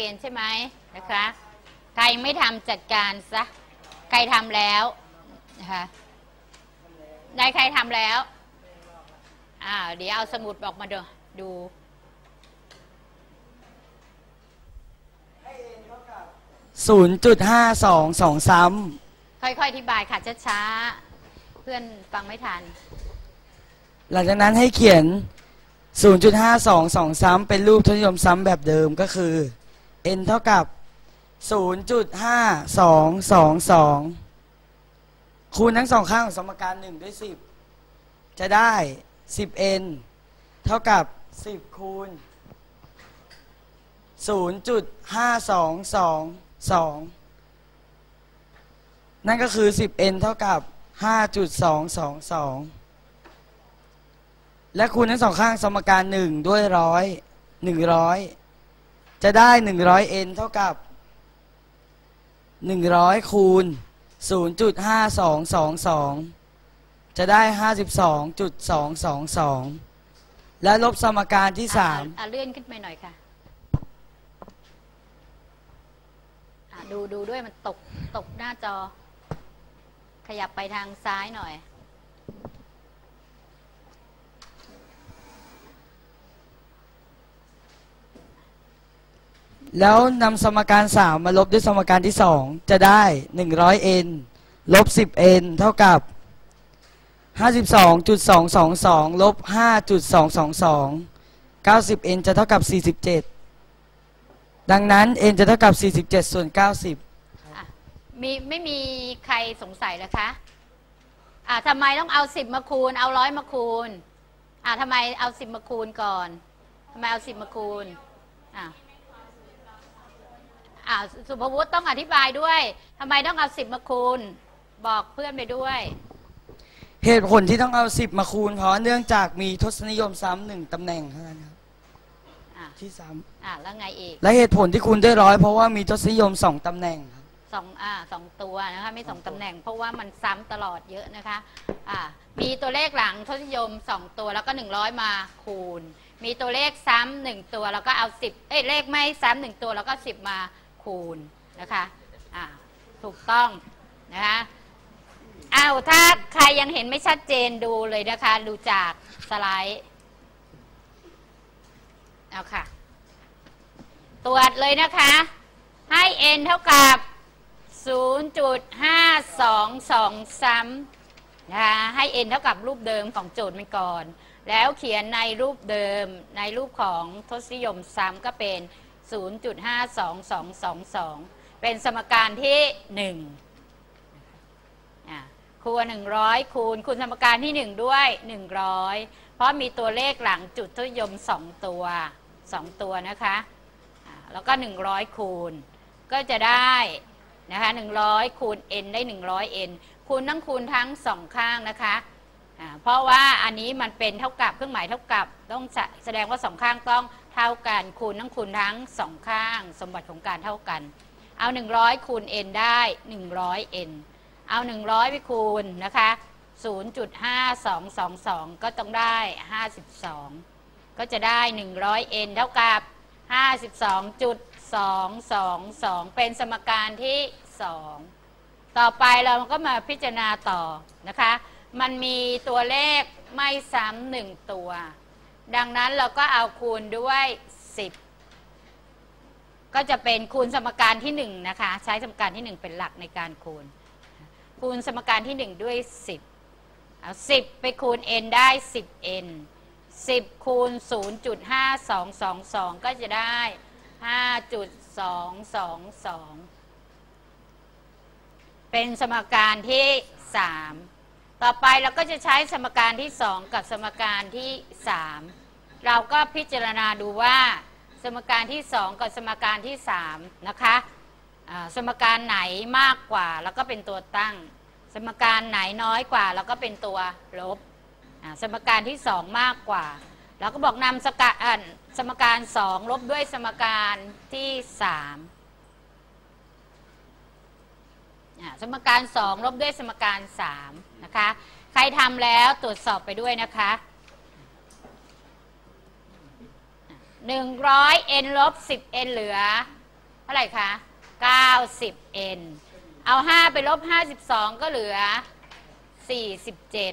เรียนใช่ไหมนะคะใครไม่ทำจัดการซะใครทำแล้วนะคะได้ใครทำแล้วอ่าเดี๋ยวเอาสมุดบอกมาดูดูศูนย์จุดห้าสองสองซ้ค่อยๆอธิบายค่ะช้าๆเพื่อนฟังไม่ทันำหลังจากนั้นให้เขียน 0.52 2 ซ้ำเป็นรูปทศนิยมซ้ำแบบเดิมก็คือ n เท่ากับ 0.5222 คูณทั้งสองข้างของสมการ 1 ด้วย 10 จะได้ 10n เท่ากับ 10 คูณ 0.5222 นั่นก็คือ 10n เท่ากับ 5.222 และคูณทั้งสองข้างสมการ 1 ด้วยร้อย100 จะได้ 100n เท่ากับ 100 คูณ 0.5222 จะได้ 52.222 และลบสมการที่อะ3อะเลื่อนขึ้นไปหน่อยค่ะดูดูด้วยมันตกตกหน้าจอ ขยับไปทางซ้ายหน่อย แล้วนำสมการ 3 มาลบด้วยสมการที่ 2 จะได้ 100n ลบ 10n เท่ากับ 52.222 ลบ 5.222 90n จะเท่ากับ 47 ดังนั้น n จะเท่ากับ 47 ส่วน 90 มีไม่มีใครสงสัยเหรอคะอ่าทำไมต้องเอาสิบมาคูณ เอาร้อยมาคูณอ่าทำไมเอาสิบมาคูณก่อนทำไมเอาสิบมาคูณอ่า อ่าสุภวุฒิต้องอธิบายด้วยทำไมต้องเอาสิบมาคูณ บอกเพื่อนไปด้วย เหตุผลที่ต้องเอา10มาคูณ เพราะเนื่องจากมีทศนิยมซ้ำหนึ่งตำแหน่งเท่านั้นครับอ่าที่ซ้อ่าแล้วไงอีกำและเหตุผลที่คูณด้วยร้อยเพราะว่ามีทศนิยมสองตำแหน่งครับสองอ่าสองตัวนะคะไม่สองตำแหน่ง เพราะว่ามันซ้ำตลอดเยอะนะคะอ่ามีตัวเลขหลังทศนิยมสองตัวแล้วก็หนึ่งร้อยมาคูณ มีตัวเลขซ้ำหนึ่งตัวแล้วก็เอาสิบเอ้ยเลขไม่ซ้ำหนึ่งตัวแล้วก็สิบมา คูณนะคะอ่าถูกต้องนะคะอ้าวถ้าใครยังเห็นไม่ชัดเจนดูเลยนะคะ ดูจากสไลด์เอาค่ะ ตรวจเลยนะคะ ให้ n เท่ากับ 0.522ซ้ำนะคะให้ n เท่ากับรูปเดิมของโจทย์มันก่อน แล้วเขียนในรูปเดิมในรูปของทศนิยมซ้ำก็เป็น 0.52222 เป็นสมการที่1อะคูณ100 คูณคูณสมการที่ 1 ด้วย 100 เพราะมีตัวเลขหลังจุดทศนิยม 2 ตัว 2 ตัวนะคะแล้วก็ 100 คูณ ก็จะได้นะคะ100 คูณ n ได้ 100 n คูณทั้งคูณทั้งสองข้างนะคะ เพราะว่าอันนี้มันเป็นเท่ากับเครื่องหมายเท่ากับต้องแสดงว่าสองข้างต้องเท่ากันคูณทั้งคูณทั้งสองข้าง สมบัติของการเท่ากัน เอา 100 คูณ n ได้ 100 n เอา 100 ไปคูณนะคะ0.5222 ก็ต้องได้ 52 ก็จะได้ 100 n เท่ากับ 52.222 เป็นสมการที่ 2 ต่อไปเราก็มาพิจารณาต่อนะคะ มันมีตัวเลขไม่ซ้ำหนึ่งตัว ดังนั้นเราก็เอาคูณด้วย 10 ก็จะเป็นคูณสมการที่1นะคะ ใช้สมการที่ 1 เป็นหลักในการคูณ คูณสมการที่ 1 ด้วย 10 เอา 10 ไปคูณ n ได้ 10n 10 คูณ 0.5222 ก็จะได้ 5.222 เป็นสมการที่ 3 ต่อไปเราก็จะใช้สมการที่ 2 กับสมการที่ 3 เราก็พิจารณาดูว่าสมการที่ 2 กับสมการที่ 3 นะคะสมการไหนมากกว่าแล้วก็เป็นตัวตั้ง สมการไหนน้อยกว่าแล้วก็เป็นตัวลบสมการที่สองมากกว่า เราก็บอกนำสกสมการสองลบด้วยสมการที่สามสมการสองลบด้วยสมการสาม นะคะ ใครทำแล้วตรวจสอบไปด้วยนะคะหนึ่งร้อย n ลบสิบ n เหลือเท่าไหร่คะเก้าสิบ n เอาห้าไปลบห้าสิบสองก็เหลือสี่สิบเจ็ด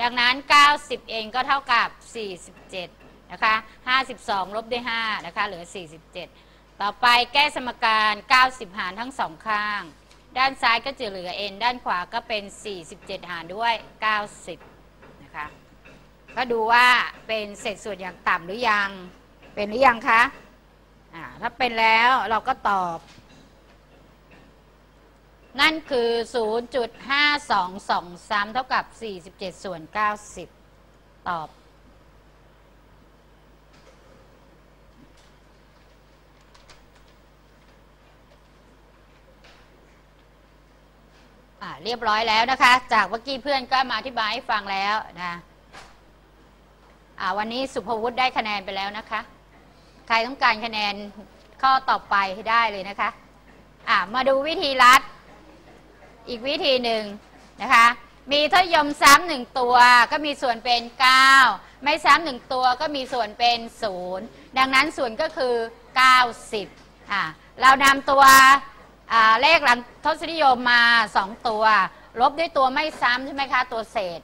ดังนั้นเก้าสิบ n ก็เท่ากับสี่สิบเจ็ดนะคะห้าสิบสองลบด้วยห้านะคะเหลือสี่สิบเจ็ดต่อไปแก้สมการเก้าสิบหารทั้งสองข้าง ด้านซ้ายก็จะเหลือ n ด้านขวาก็เป็น 47 หารด้วย 90 นะคะ ก็ดูว่าเป็นเศษส่วนอย่างต่ำหรือยัง เป็นหรือยังคะอ่าถ้าเป็นแล้วเราก็ตอบ นั่นคือ 0.5223 เท่ากับ 47 ส่วน 90 ตอบ เรียบร้อยแล้วนะคะ จากเมื่อกี้เพื่อนก็มาอธิบายให้ฟังแล้วนะวันนี้สุภวุฒิได้คะแนนไปแล้วนะคะ ใครต้องการคะแนนข้อต่อไปให้ได้เลยนะคะอ่ามาดูวิธีรัด อีกวิธีหนึ่งนะคะ มีทศยมซ้ำหนึ่งตัวก็มีส่วนเป็น 9 ไม่ซ้ำหนึ่งตัวก็มีส่วนเป็น 0 ดังนั้นส่วนก็คือ 90อ่าเรานำตัว เลขหลังทศนิยมมา 2 ตัว ลบด้วยตัวไม่ซ้ำใช่ไหมคะตัวเศษ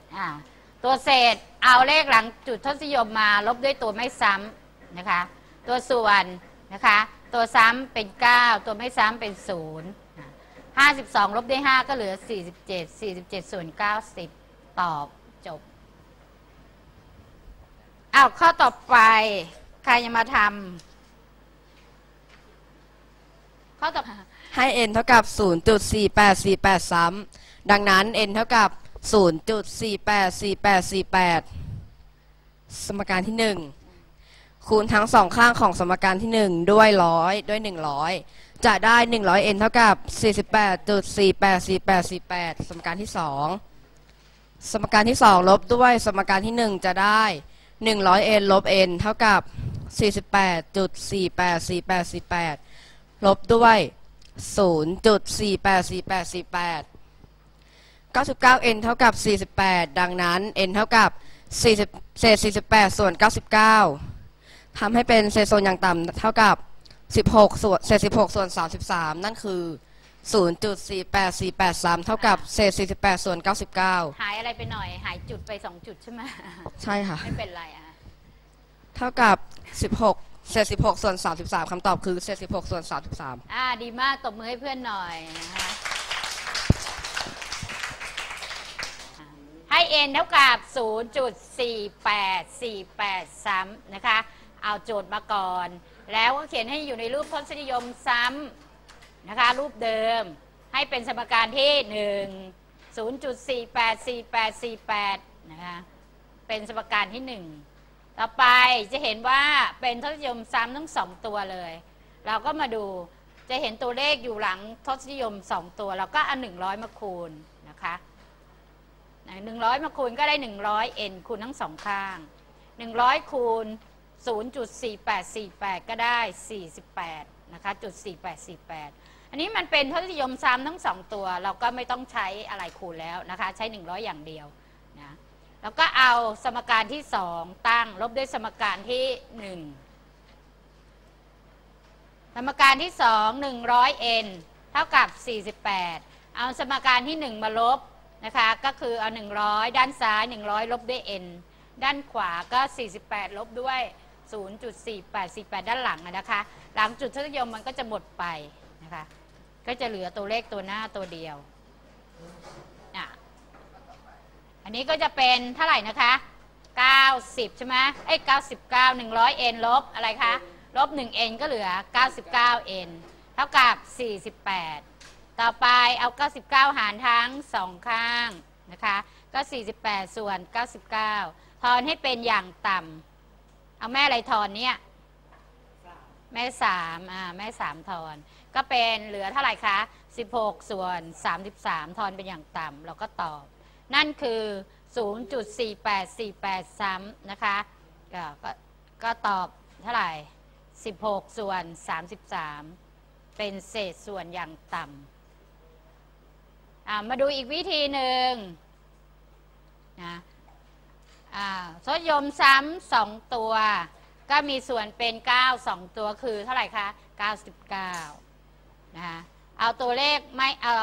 ตัวเศษเอาเลขหลังจุดทศนิยมมา ลบด้วยตัวไม่ซ้ำนะคะ ตัวส่วนนะคะตัวซ้ำเป็น 9 ตัวไม่ซ้ำเป็น0อ่า52 ลบด้วย 5 ก็เหลือ 47 47 ส่วน 90 ตอบจบอ้าวข้อต่อไป ใครจะมาทำข้อต่อ ให้ n เท่ากับ 0.4848ซ้ำดังนั้น n เท่ากับ 0.484848 สมการที่ 1 คูณทั้งสองข้างของสมการที่ 1 ด้วย 100 ด้วย 100 จะได้ 100 n เท่ากับ 48.484848 สมการที่ 2 สมการที่ 2 ลบด้วยสมการที่ 1 จะได้ 100 n ลบ n เท่ากับ 48.484848 ลบด้วย 0.484848 99n เท่ากับ 48 ดังนั้น n เท่ากับ 40เศษ48 ส่วน 99 ทำให้เป็นเศษส่วนอย่างต่ำเท่ากับ 16 ส่วนเศษ 16 ส่วน 33 นั่นคือ 0.48483 เท่ากับเศษ 48 ส่วน 99 หายอะไรไปหน่อย หายจุดไปสองจุดใช่ไหมใช่ค่ะ ไม่เป็นไรอะ เท่ากับ 16 เศษ16 ส่วน 33คำตอบคือเศษ16 ส่วน 33 อ่าดีมากตบมือให้เพื่อนหน่อยนะคะให้ n เท่ากับ 0.4848ซ้ำนะคะ เอาโจทย์มาก่อน แล้วก็เขียนให้อยู่ในรูปทศนิยมซ้ำนะคะ รูปเดิมให้เป็นสมการที่ 1 0.484848 นะคะ เป็นสมการที่ 1 ต่อไปจะเห็นว่าเป็นทศนิยมซ้ำทั้งสองตัวเลย เราก็มาดูจะเห็นตัวเลขอยู่หลังทศนิยม2ตัว เราก็เอา100มาคูณนะคะหนึ่งร้อยมาคูณก็ได้100 n คูณทั้งสองข้าง100คูณ0.4848ก็ได้48นะคะจุด4848อันนี้มันเป็นทศนิยมซ้ำทั้งสองตัว เราก็ไม่ต้องใช้อะไรคูณแล้วนะคะ ใช้100อย่างเดียว แล้วก็เอาสมการที่2ตั้งลบด้วยสมการที่1สมการที่2 100 n เท่ากับ48เอาสมการที่1มาลบนะคะก็คือเอา100ด้านซ้าย100ลบด้วย n ด้านขวาก็48ลบด้วย0.4848ด้านหลังนะคะ หลังจุดทศนิยมมันก็จะหมดไปนะคะก็จะเหลือตัวเลขตัวหน้าตัวเดียว อันนี้ก็จะเป็นเท่าไหร่นะคะ 90 ใช่ไหมเอ้ย99 100 n ลบอะไรคะ ลบ1 n ก็เหลือ 99 n เท่ากับ 48 ต่อไปเอา 99 หารทั้งสองข้างนะคะ ก็ 48 ส่วน 99 ทอนให้เป็นอย่างต่ำ เอาแม่อะไรทอนเนี่ยแแม่สามอ่า แม่สามทอน ก็เป็นเหลือเท่าไหร่คะ 16 ส่วน 33 ทอนเป็นอย่างต่ำ เราก็ตอบ นั่นคือ 0.4848 ซ้ำนะคะก็ก็ก็ตอบเท่าไหร่ 16 ส่วน 33 เป็นเศษส่วนอย่างต่ำมาดูอีกวิธีหนึ่งนะอ่าทศยมซ้ำสองตัว ก็มีส่วนเป็น 9 2 ตัวคือเท่าไหร่คะ 99 นะคะเอาตัวเลขไม่เอา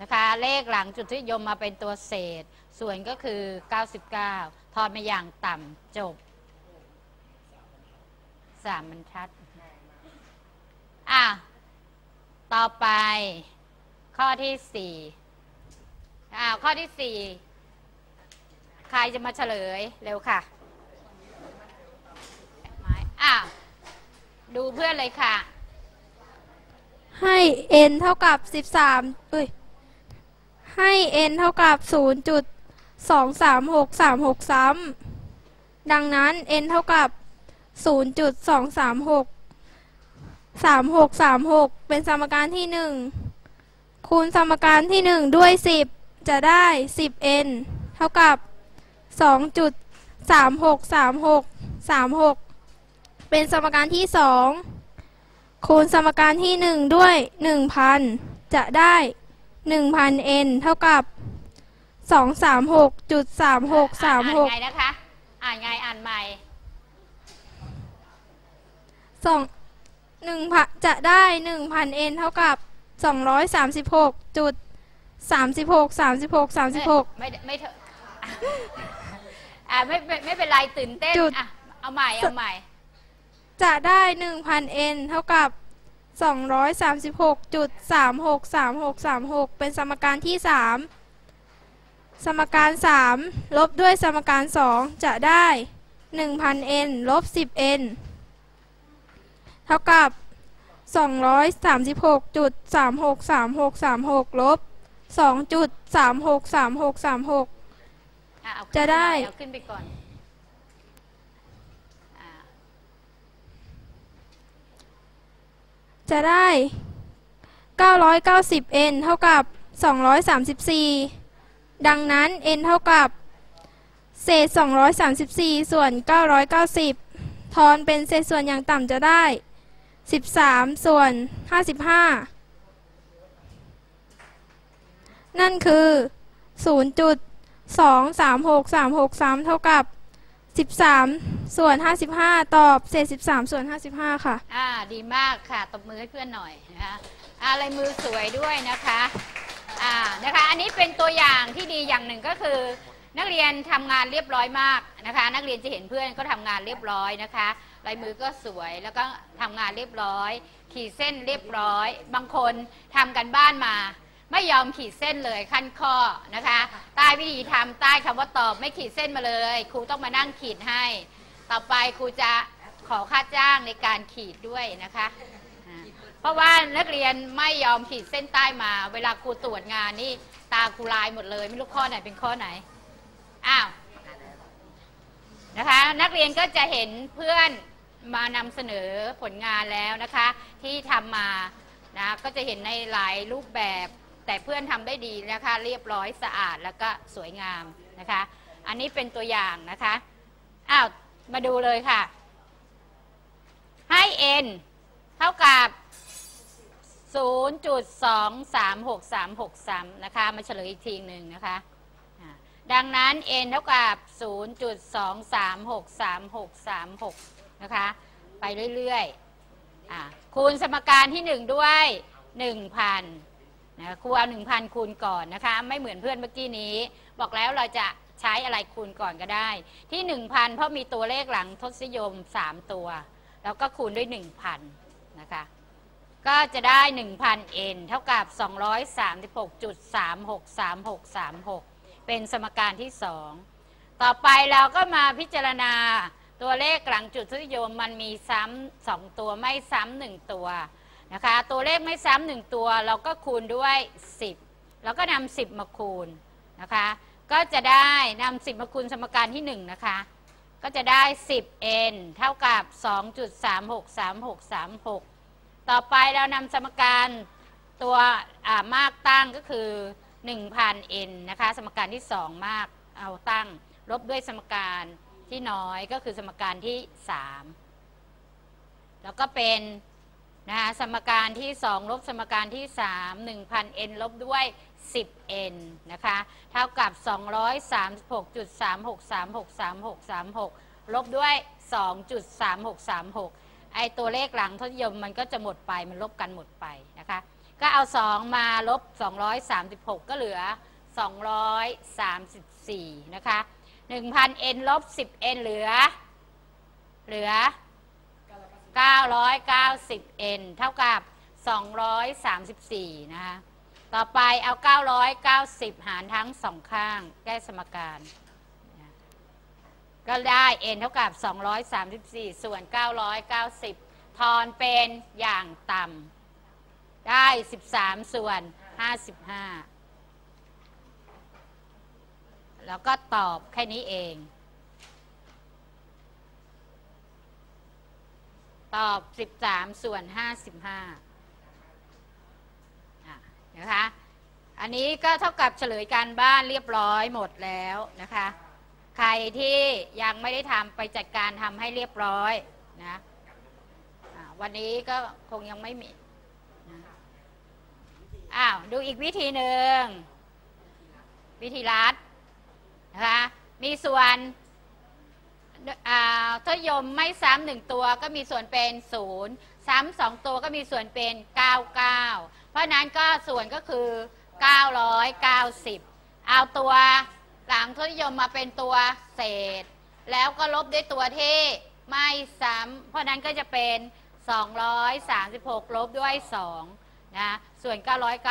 นะคะ เลขหลังจุดที่ยมมาเป็นตัวเศษ ส่วนก็คือ 99 ทอนมาอย่างต่ำจบสามบรรทัด อะ ต่อไป ข้อที่สี่อ่าข้อที่สี่ใครจะมาเฉลย เร็วค่ะอะ ดูเพื่อนเลยค่ะ ให้ n เท่ากับ 13เอ้ย ให้ n เท่ากับ 0.236363ดังนั้น n เท่ากับ 0.236 3636 เป็นสมการที่ 1 คูณสมการที่ 1 ด้วย 10 จะได้ 10n เท่ากับ 2.3636 36 เป็นสมการที่ 2 คูณสมการที่ 1 ด้วย 1,000 จะได้ 1,000 n เท่ากับ 236.3636อ่านไงนะคะ อ่านไงอ่านใหม่สองหนึ่งพันจะได้หนึ่งพันเอ็นเท่ากับสองร้อยสามสิบหกจุดสามสิบหกสามสิบหกสามสิบหกไม่ไม่เถอะอ่าไม่ไม่ไม่เป็นไรตื่นเต้นจุดอะเอาใหม่เอาใหม่ จะได้หนึ่งพันเอ็นเท่ากับ สองร้อยสามสิบหกจุดสามหกสามหกสามหกเป็นสมการที่สามสมการสามลบด้วยสมการสองจะได้หนึ่งพันเอ็นลบสิบเอ็นเท่ากับสองร้อยสามสิบหกจุดสามหกสามหกสามหกลบสองจุดสามหกสามหกสามหกอะเอาขึ้นจะได้เอาขึ้นไปก่อนอ่า จะได้ 990 n เท่ากับ 234 ดังนั้น n เท่ากับ เศษ 234 ส่วน 990 ทอนเป็นเศษส่วนอย่างต่ำจะได้ 13 ส่วน 55 นั่นคือ 0.236363 เท่ากับ 13 ส่วน 55 ตอบเศษ 13 ส่วน 55 ค่ะ อ่า ดีมากค่ะ ตบมือให้เพื่อนหน่อยนะคะอะไรมือสวยด้วยนะคะ อ่า นะคะ อันนี้เป็นตัวอย่างที่ดีอย่างหนึ่งก็คือ นักเรียนทำงานเรียบร้อยมากนะคะ นักเรียนจะเห็นเพื่อนก็ทำงานเรียบร้อยนะคะลายมือก็สวยแล้วก็ทำงานเรียบร้อย ขีดเส้นเรียบร้อย บางคนทำกันบ้านมา ไม่ยอมขีดเส้นเลยขั้นข้อนะคะ ใต้วิธีทำใต้คำว่าตอบไม่ขีดเส้นมาเลย ครูต้องมานั่งขีดให้ ต่อไปครูจะขอค่าจ้างในการขีดด้วยนะคะอ่าเพราะว่านักเรียนไม่ยอมขีดเส้นใต้มา เวลาครูตรวจงานนี่ตาครูลายหมดเลย ไม่รู้ข้อไหนเป็นข้อไหน อ้าวนะคะ นักเรียนก็จะเห็นเพื่อนมานำเสนอผลงานแล้วนะคะ ที่ทำมานะก็จะเห็นในหลายรูปแบบ แต่เพื่อนทำได้ดีนะคะ เรียบร้อยสะอาดแล้วก็สวยงามนะคะ อันนี้เป็นตัวอย่างนะคะอ้าวมาดูเลยค่ะ ให้ n เท่ากับ 0.23636นะคะ มาเฉลยอีกทีหนึ่งนะคะ ดังนั้น n เท่ากับ 0.2363636นะคะ ไปเรื่อยๆอคูณสมการที่ 1 ด้วย 1,000 นะครูเอา 1,000 คูณก่อนนะคะ ไม่เหมือนเพื่อนเมื่อกี้นี้ บอกแล้วเราจะใช้อะไรคูณก่อนก็ได้ ที่ 1,000 เพราะมีตัวเลขหลังทศนิยม 3 ตัว แล้วก็คูณด้วย 1,000 นะคะ ก็จะได้ 1,000 n เท่ากับ 236.363636 เป็นสมการที่ 2 ต่อไปเราก็มาพิจารณาตัวเลขหลังจุดทศนิยมมันมีซ้ำสองตัวไม่ซ้ำหนึ่งตัว นะคะ ตัวเลขไม่ซ้ำหนึ่งตัว เราก็คูณด้วย 10 แล้วก็นำ10 มาคูณนะคะ ก็จะได้นำ10 มาคูณสมการที่ 1 นะคะ ก็จะได้ 10n เท่ากับ 2.363636 ต่อไปเรานำสมการตัวมากตั้งก็คือ 1,000n นะคะ สมการที่ 2 มากเอาตั้ง ลบด้วยสมการที่น้อยก็คือสมการที่ 3 แล้วก็เป็น นะคะสมการที่ 2 ลบสมการที่ 3 1,000n ลบด้วย 10n นะคะ เท่ากับ 236.36363636 ลบด้วย 2.3636 ไอตัวเลขหลังทศนิยมมันก็จะหมดไปมันลบกันหมดไปนะคะ ก็เอา 2 มาลบ 236 ก็เหลือ 234 นะคะ 1,000n ลบ 10n เหลือ เหลือ 990n เท่ากับ 234 นะคะ ต่อไปเอา 990 หารทั้งสองข้าง แก้สมการ ก็ได้ n เท่ากับ 234 ส่วน 990 ทอนเป็นอย่างต่ำได้ 13 ส่วน 55 แล้วก็ตอบแค่นี้เอง ตอบ 13 ส่วน 55นะคะ อันนี้ก็เท่ากับเฉลยการบ้านเรียบร้อยหมดแล้วนะคะ ใครที่ยังไม่ได้ทำไปจัดการทำให้เรียบร้อยนะะวันนี้ก็คงยังไม่มีนะอ้าว ดูอีกวิธีหนึ่ง วิธีรัดนะคะ มีส่วน ทศยมไม่ซ้ำหนึ่งตัวก็มีส่วนเป็นศูนย์ซ้ำสองตัวก็มีส่วนเป็น 99 เพราะนั้นก็ส่วนก็คือ 990 เอาตัวหลังทศยมมาเป็นตัวเศษ แล้วก็ลบด้วยตัวที่ไม่ซ้ำเพราะฉะนั้นก็จะเป็น 236 ลบด้วย2นะส่วน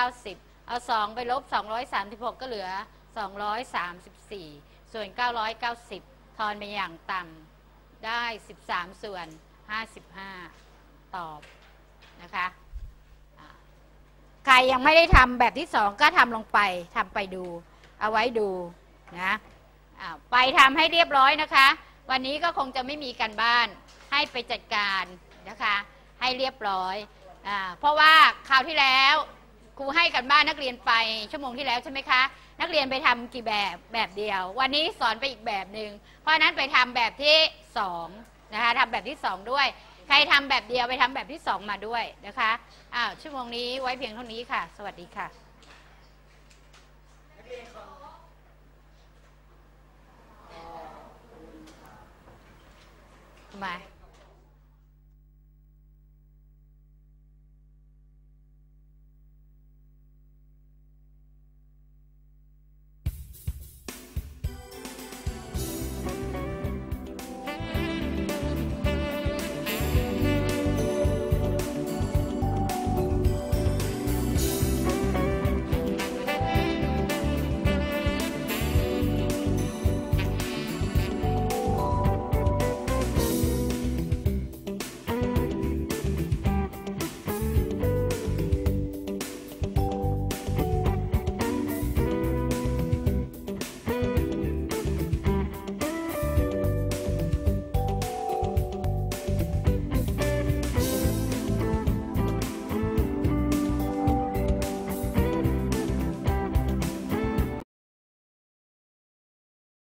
990 เอา 2 ไปลบ 236 ก็เหลือ 234 ส่วน 990 ทอนเป็นอย่างต่ำได้ 13 ส่วน 55 ตอบนะคะใครยังไม่ได้ทำแบบที่สองก็ทำลงไปทำไปดู เอาไว้ดูนะไปทำให้เรียบร้อยนะคะ วันนี้ก็คงจะไม่มีการบ้านให้ไปจัดการนะคะ ให้เรียบร้อยอเพราะว่าคราวที่แล้ว ครูให้กันบ้านนักเรียนไปชั่วโมงที่แล้วใช่ไหมคะ นักเรียนไปทำกี่แบบแบบเดียว วันนี้สอนไปอีกแบบหนึ่งเพราะฉะนั้นไปทำแบบที่สองนะคะทำแบบที่สองด้วย ใครทำแบบเดียวไปทำแบบที่สองมาด้วยนะคะอ้าวชั่วโมงนี้ไว้เพียงเท่านี้ค่ะ สวัสดีค่ะทำไม